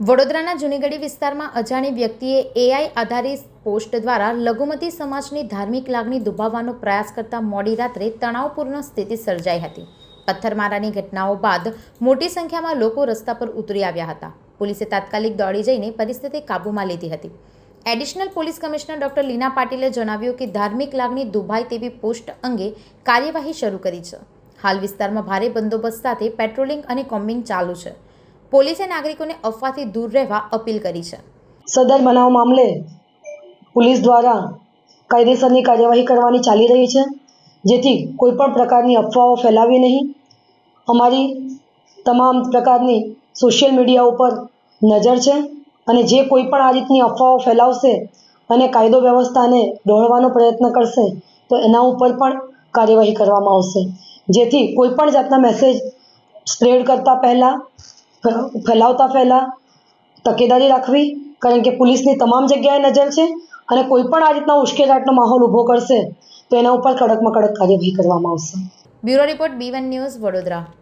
વડોદરાના જૂનીગઢી વિસ્તારમાં અજાણી વ્યક્તિએ એઆઈ આધારિત પોસ્ટ દ્વારા લઘુમતી સમાજની ધાર્મિક લાગણી દુભાવવાનો પ્રયાસ કરતા મોડી રાત્રે તણાવપૂર્ણ સ્થિતિ સર્જાઈ હતી. પથ્થરમારાની ઘટનાઓ બાદ મોટી સંખ્યામાં લોકો રસ્તા પર ઉતરી આવ્યા હતા. પોલીસે તાત્કાલિક દોડી જઈને પરિસ્થિતિ કાબૂમાં લીધી હતી. Additional police commissioner doctor Leena પાટીલે જણાવ્યું કે ધાર્મિક લાગણી દુભાય તેવી પોસ્ટ અંગે કાર્યવાહી શરૂ કરી છે. હાલ વિસ્તારમાં ભારે બંદોબસ્ત સાથે પેટ્રોલિંગ અને કોમ્બિંગ ચાલુ છે. પોલીસે નાગરિકોને અફવાથી દૂર રહેવા અપીલ કરી છે. સદર બનાવ મામલે પોલીસ દ્વારા કાયદેસરની કાર્યવાહી કરવાની ચાલી રહી છે. જેથી કોઈપણ પ્રકારની અફવાઓ ફેલાવી નહીં. અમારી તમામ પ્રકારની સોશિયલ મીડિયા ઉપર નજર છે અને જે કોઈ પણ આ રીતની અફવાઓ ફેલાવશે અને કાયદો વ્યવસ્થાને ડહોળવાનો પ્રયત્ન કરશે, તો એના ઉપર પણ કાર્યવાહી કરવામાં આવશે. જેથી કોઈ પણ જાતના મેસેજ સ્પ્રેડ કરતાં પહેલાં ફેલાવતા પહેલાં તકેદારી રાખવી, કારણ કે પોલીસની તમામ જગ્યાએ નજર છે અને કોઈ પણ આ રીતના ઉશ્કેરાટનો માહોલ ઊભો કરશે, તો એના ઉપર કડકમાં કડક કાર્યવાહી કરવામાં આવશે. Bureau report B one news Vadodara.